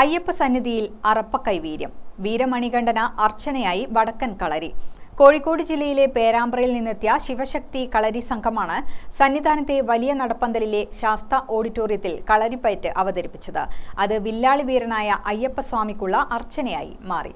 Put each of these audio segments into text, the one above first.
അയ്യപ്പ സന്നിധിയിൽ അറപ്പക്കൈവീര്യം. വീരമണികണ്ഠന അർച്ചനയായി വടക്കൻ കളരി. കോഴിക്കോട് ജില്ലയിലെ പേരാമ്പ്രയിൽ നിന്നെത്തിയ ശിവശക്തി കളരി സംഘമാണ് സന്നിധാനത്തെ വലിയ നടപ്പന്തലിലെ ശാസ്ത ഓഡിറ്റോറിയത്തിൽ കളരിപ്പയറ്റ് അവതരിപ്പിച്ചത്. അത് വില്ലാളി വീരനായ അയ്യപ്പസ്വാമിക്കുള്ള അർച്ചനയായി മാറി.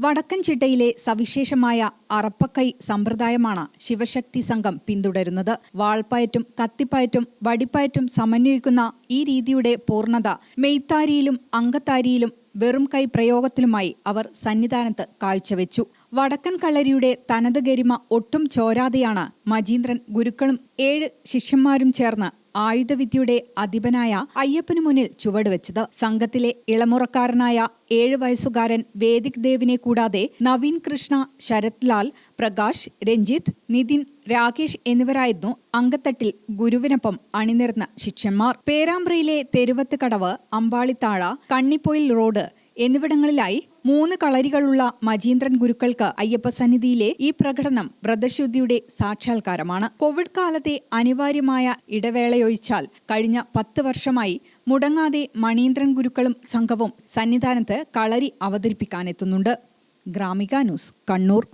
വടക്കൻ ചിട്ടയിലെ സവിശേഷമായ അറപ്പക്കൈ സമ്പ്രദായമാണ് ശിവശക്തി സംഘം പിന്തുടരുന്നത്. വാൾപ്പയറ്റും കത്തിപ്പയറ്റും വടിപ്പയറ്റും സമന്വയിക്കുന്ന ഈ രീതിയുടെ പൂർണത മെയ്ത്താരിയിലും അങ്കത്താരിയിലും വെറും കൈ പ്രയോഗത്തിലുമായി അവർ സന്നിധാനത്ത് കാഴ്ചവെച്ചു. വടക്കൻ കളരിയുടെ തനത് ഗരിമ ഒട്ടും ചോരാതെയാണ് മജീന്ദ്രൻ ഗുരുക്കളും ഏഴ് ശിഷ്യന്മാരും ചേർന്ന് ആയുധവിദ്യയുടെ അധിപനായ അയ്യപ്പനു മുന്നിൽ ചുവടുവെച്ചത്. സംഘത്തിലെ ഇളമുറക്കാരനായ ഏഴ് വയസ്സുകാരൻ വേദിക് ദേവിനെ കൂടാതെ നവീൻ കൃഷ്ണ ശരത് ലാൽ പ്രകാശ് രഞ്ജിത്ത് നിതിൻ രാകേഷ് എന്നിവരായിരുന്നു അങ്കത്തട്ടിൽ ഗുരുവിനൊപ്പം അണിനിരന്ന ശിഷ്യന്മാർ. പേരാമ്പ്രയിലെ തെരുവത്ത് കടവ് അമ്പാളിത്താഴ കണ്ണിപ്പൊയിൽ റോഡ് എന്നിവിടങ്ങളിലായി മൂന്ന് കളരികളുള്ള മജീന്ദ്രൻ ഗുരുക്കൾക്ക് അയ്യപ്പ സന്നിധിയിലെ ഈ പ്രകടനം വ്രതശുദ്ധിയുടെ സാക്ഷാത്കാരമാണ്. കോവിഡ് കാലത്തെ അനിവാര്യമായ ഇടവേളയൊഴിച്ചാൽ കഴിഞ്ഞ പത്ത് വർഷമായി മുടങ്ങാതെ മണീന്ദ്രൻ ഗുരുക്കളും സംഘവും സന്നിധാനത്ത് കളരി അവതരിപ്പിക്കാനെത്തുന്നുണ്ട്. ഗ്രാമിക ന്യൂസ് കണ്ണൂർ.